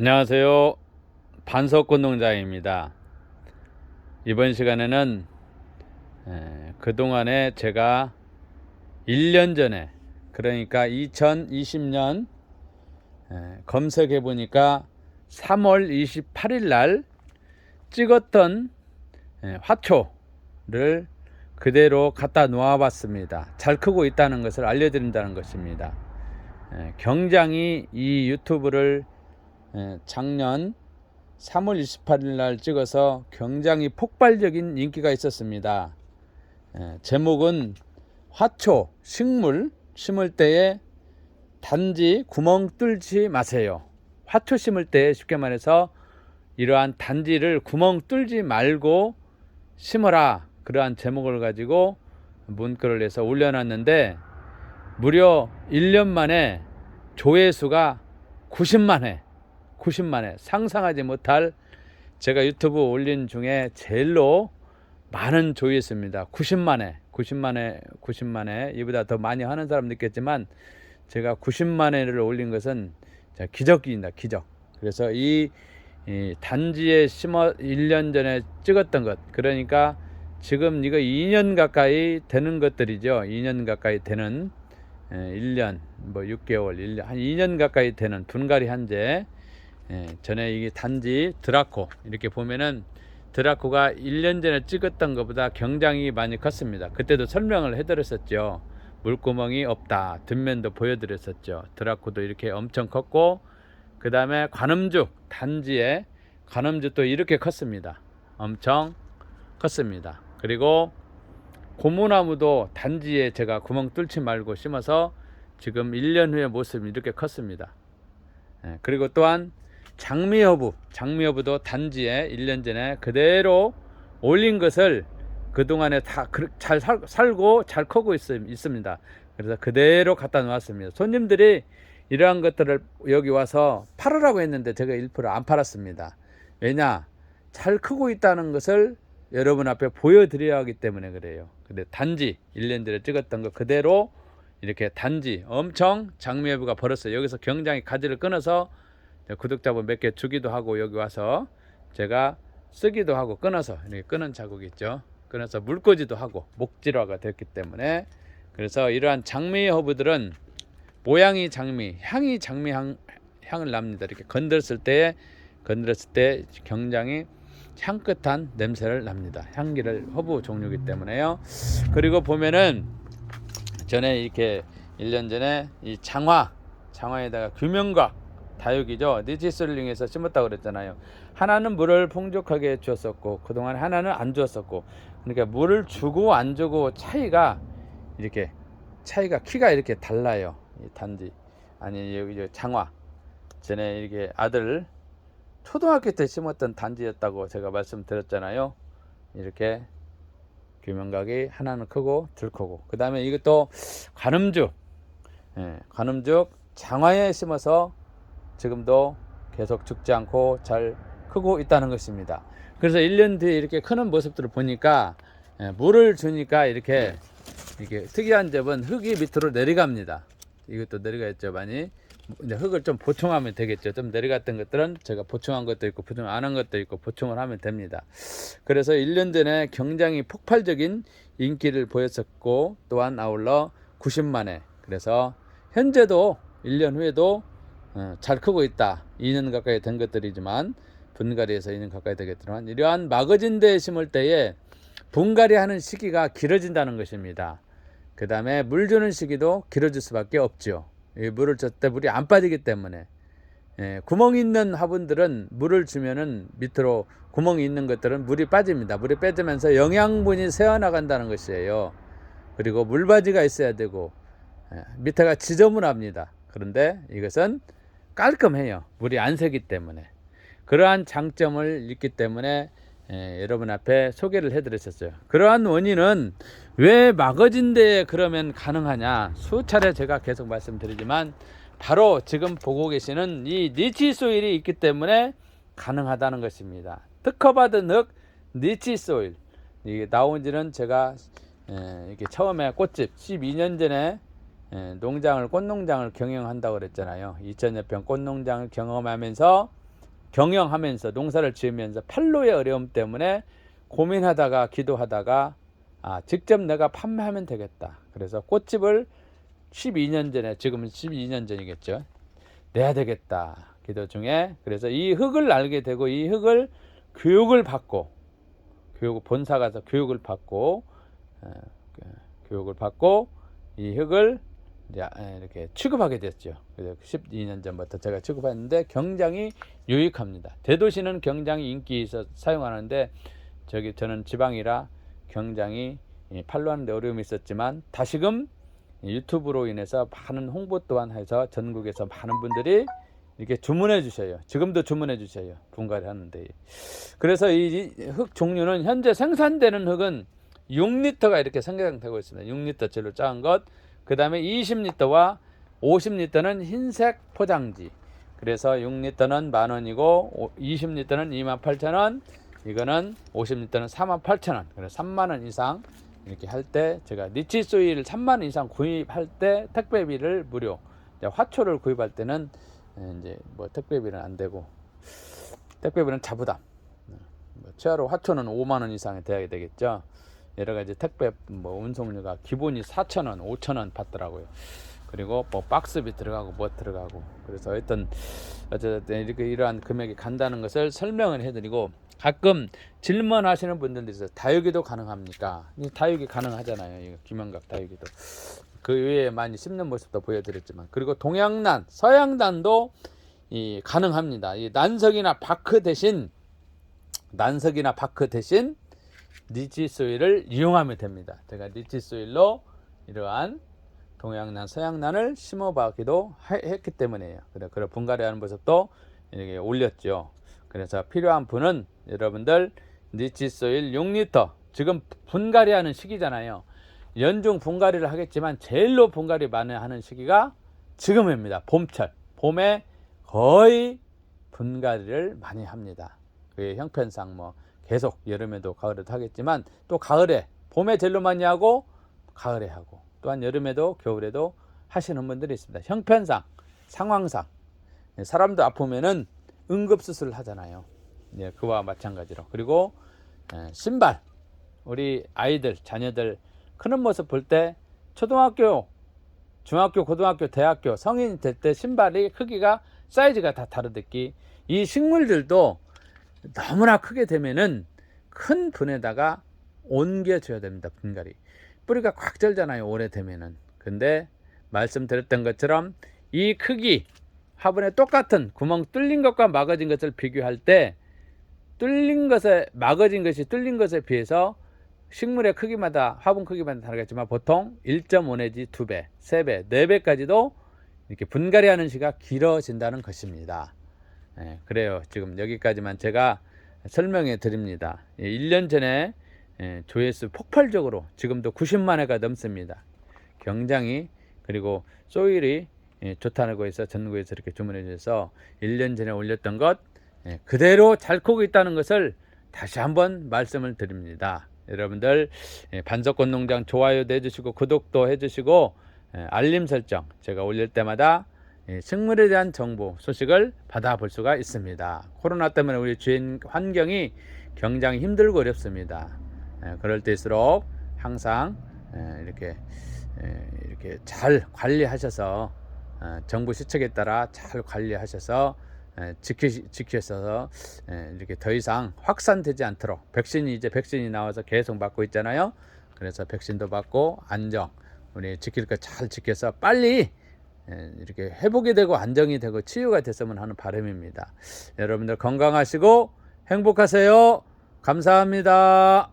안녕하세요. 반석꽃 농장입니다. 이번 시간에는 에, 그동안에 제가 1년 전에 그러니까 2020년 검색해 보니까 3월 28일 날 찍었던 에, 화초를 그대로 갖다 놓아 봤습니다. 잘 크고 있다는 것을 알려드린다는 것입니다. 에, 경장이 이 유튜브를 에, 작년 3월 28일 날 찍어서 굉장히 폭발적인 인기가 있었습니다. 에, 제목은 화초, 식물 심을 때에 단지 구멍 뚫지 마세요. 화초 심을 때 쉽게 말해서 이러한 단지를 구멍 뚫지 말고 심어라. 그러한 제목을 가지고 문구를 내서 올려놨는데 무려 1년 만에 조회수가 90만 회, 90만 회 상상하지 못할 제가 유튜브 올린 중에 제일로 많은 조회수입니다. 90만 회, 90만 회, 90만 회. 이보다 더 많이 하는 사람 느꼈지만 제가 90만 회를 올린 것은 기적입니다. 기적. 그래서 이, 이 단지에 심어 1년 전에 찍었던 것. 그러니까 지금 이거 2년 가까이 되는 것들이죠. 2년 가까이 되는 에, 1년, 뭐 6개월, 1년, 한 2년 가까이 되는 분갈이 한제 예, 전에 이게 단지 드라코 이렇게 보면은 드라코가 1년 전에 찍었던 것보다 굉장히 많이 컸습니다. 그때도 설명을 해드렸었죠. 물구멍이 없다. 뒷면도 보여드렸었죠. 드라코도 이렇게 엄청 컸고 그 다음에 관음죽 단지에 관음죽도 이렇게 컸습니다. 엄청 컸습니다. 그리고 고무나무도 단지에 제가 구멍 뚫지 말고 심어서 지금 1년 후의 모습이 이렇게 컸습니다. 예, 그리고 또한 장미여부, 장미여부도 단지에 1년 전에 그대로 올린 것을 그동안에 다 잘 살고 잘 크고 있, 있습니다. 그래서 그대로 갖다 놓았습니다. 손님들이 이러한 것들을 여기 와서 팔으라고 했는데 제가 1%안 팔았습니다. 왜냐? 잘 크고 있다는 것을 여러분 앞에 보여드려야 하기 때문에 그래요. 근데 단지 1년 전에 찍었던 거 그대로 이렇게 단지 엄청 장미여부가 벌었어요. 여기서 굉장히 가지를 끊어서 구독자분 몇 개 주기도 하고 여기 와서 제가 쓰기도 하고 끊어서 이렇게 끊은 자국이 있죠. 끊어서 물꽂이도 하고 목질화가 됐기 때문에 그래서 이러한 장미 허브들은 모양이 장미, 향이 장미 향, 향을 납니다. 이렇게 건드렸을 때 건드렸을 때 굉장히 향긋한 냄새를 납니다. 향기를 허브 종류이기 때문에요. 그리고 보면은 전에 이렇게 1년 전에 이 장화, 장화에다가 규명각 다육이죠. 니치솔링에서 심었다고 그랬잖아요. 하나는 물을 풍족하게 주었었고 그동안 하나는 안 주었었고 그러니까 물을 주고 안 주고 차이가 이렇게 차이가 키가 이렇게 달라요. 이 단지 아니 여기 장화 전에 이렇게 아들 초등학교 때 심었던 단지였다고 제가 말씀드렸잖아요. 이렇게 규명각이 하나는 크고 들 크고 그 다음에 이것도 관음죽 예, 관음죽 장화에 심어서 지금도 계속 죽지 않고 잘 크고 있다는 것입니다. 그래서 1년 뒤에 이렇게 크는 모습들을 보니까 예, 물을 주니까 이렇게 이게 특이한 점은 흙이 밑으로 내려갑니다. 이것도 내려가 있죠, 많이. 이제 흙을 좀 보충하면 되겠죠. 좀 내려갔던 것들은 제가 보충한 것도 있고 보충 안 한 것도 있고 보충을 하면 됩니다. 그래서 1년 전에 굉장히 폭발적인 인기를 보였었고 또한 아울러 90만회. 그래서 현재도 1년 후에도 어, 잘 크고 있다. 2년 가까이 된 것들이지만 분갈이에서 2년 가까이 되겠지만 이러한 마거진대에 심을 때에 분갈이 하는 시기가 길어진다는 것입니다. 그 다음에 물 주는 시기도 길어질 수밖에 없죠. 물을 줬때 물이 안 빠지기 때문에 예, 구멍이 있는 화분들은 물을 주면은 밑으로 구멍이 있는 것들은 물이 빠집니다. 물이 빠지면서 영양분이 새어나간다는 것이에요. 그리고 물바지가 있어야 되고 예, 밑에가 지저분합니다. 그런데 이것은 깔끔해요. 물이 안 새기 때문에 그러한 장점을 있기 때문에 예, 여러분 앞에 소개를 해드렸었어요. 그러한 원인은 왜 막어진데 그러면 가능하냐? 수차례 제가 계속 말씀드리지만 바로 지금 보고 계시는 이 니치 소일이 있기 때문에 가능하다는 것입니다. 특허받은 흙 니치 소일 이게 나온지는 제가 예, 이렇게 처음에 꽃집 12년 전에 예, 농장을 꽃농장을 경영한다고 그랬잖아요. 2천여 평 꽃농장을 경험하면서 경영하면서 농사를 지으면서 판로의 어려움 때문에 고민하다가 기도하다가 아, 직접 내가 판매하면 되겠다. 그래서 꽃집을 12년 전에 지금은 12년 전이겠죠. 내야 되겠다. 기도 중에 그래서 이 흙을 알게 되고 이 흙을 교육을 받고 교육 본사 가서 교육을 받고 어, 그 교육을 받고 이 흙을 에, 이렇게 취급하게 됐죠. 그래서 12년 전부터 제가 취급했는데 굉장히 유익합니다. 대도시는 굉장히 인기 있어 사용하는데 저기 저는 지방이라 굉장히 이 팔로 하는데 어려움이 있었지만 다시금 이 유튜브로 인해서 많은 홍보 또한 해서 전국에서 많은 분들이 이렇게 주문해 주셔요. 지금도 주문해 주셔요. 분갈이 하는데. 그래서 이 흙 종류는 현재 생산되는 흙은 6리터가 이렇게 생산되고 있습니다. 6리터짜리로 작은 것. 그 다음에 20리터와 50리터는 흰색 포장지. 그래서 6리터는 만 원이고 20리터는 2만 8천 원. 이거는 50리터는 4만 8천 원. 그래서 3만 원 이상 이렇게 할 때 제가 니치 소일 3만 원 이상 구입할 때 택배비를 무료. 화초를 구입할 때는 이제 뭐 택배비는 안 되고 택배비는 자부담. 뭐 최하로 화초는 5만 원 이상이 돼야 되겠죠. 여러 가지 택배 뭐 운송료가 기본이 4천 원, 5천 원 받더라고요. 그리고 뭐 박스비 들어가고 뭐 들어가고 그래서 어떤 어쨌든 이렇게 이러한 금액이 간다는 것을 설명을 해드리고 가끔 질문하시는 분들도 있어요. 다육이도 가능합니까? 이 다육이 가능하잖아요. 이거 김영각 다육이도 그 외에 많이 심는 모습도 보여드렸지만 그리고 동양난, 서양난도 이 가능합니다. 이 난석이나 바크 대신 난석이나 바크 대신 니치 소일을 이용하면 됩니다. 제가 니치 소일로 이러한 동양난, 서양난을 심어봤기도 했기 때문에요. 그래, 그래 분갈이하는 모습도 이렇게 올렸죠. 그래서 필요한 분은 여러분들 니치 소일 6리터 지금 분갈이하는 시기잖아요. 연중 분갈이를 하겠지만 제일로 분갈이 많이 하는 시기가 지금입니다. 봄철. 봄에 거의 분갈이를 많이 합니다. 그 형편상 뭐 계속 여름에도 가을에도 하겠지만 또 가을에 봄에 제일로 많이 하고 가을에 하고 또한 여름에도 겨울에도 하시는 분들이 있습니다. 형편상 상황상 사람도 아프면은 응급 수술을 하잖아요. 예, 그와 마찬가지로 그리고 예, 신발 우리 아이들 자녀들 크는 모습 볼 때 초등학교, 중학교, 고등학교, 대학교 성인이 될때 신발이 크기가 사이즈가 다 다르듯이 이 식물들도 너무나 크게 되면은 큰 분에다가 옮겨줘야 됩니다. 분갈이 뿌리가 꽉 절잖아요. 오래되면은 근데 말씀드렸던 것처럼 이 크기 화분에 똑같은 구멍 뚫린 것과 막아진 것을 비교할 때 뚫린 것에 막아진 것이 뚫린 것에 비해서 식물의 크기마다 화분 크기마다 다르겠지만 보통 1.5 내지 2배, 3배, 4배까지도 이렇게 분갈이하는 시가 길어진다는 것입니다. 예, 그래요. 지금 여기까지만 제가 설명해 드립니다. 1년 전에 예, 조회수 폭발적으로 지금도 90만 회가 넘습니다. 굉장히 그리고 소일이 예, 좋다고 해서 전국에서 이렇게 주문해 주셔서 1년 전에 올렸던 것 예, 그대로 잘 크고 있다는 것을 다시 한번 말씀을 드립니다. 여러분들 예, 반석권 농장 좋아요도 해주시고 구독도 해주시고 예, 알림 설정 제가 올릴 때마다 예, 식물에 대한 정보 소식을 받아볼 수가 있습니다. 코로나 때문에 우리 주인 환경이 굉장히 힘들고 어렵습니다. 예, 그럴 때일수록 항상 예, 이렇게 예, 이렇게 잘 관리하셔서 어, 정부 시책에 따라 잘 관리하셔서 에, 지키, 지켜서 에, 이렇게 더 이상 확산되지 않도록 백신이 이제 백신이 나와서 계속 맞고 있잖아요. 그래서 백신도 받고 안정 우리 지킬 거 잘 지켜서 빨리 에, 이렇게 회복이 되고 안정이 되고 치유가 됐으면 하는 바람입니다. 여러분들 건강하시고 행복하세요. 감사합니다.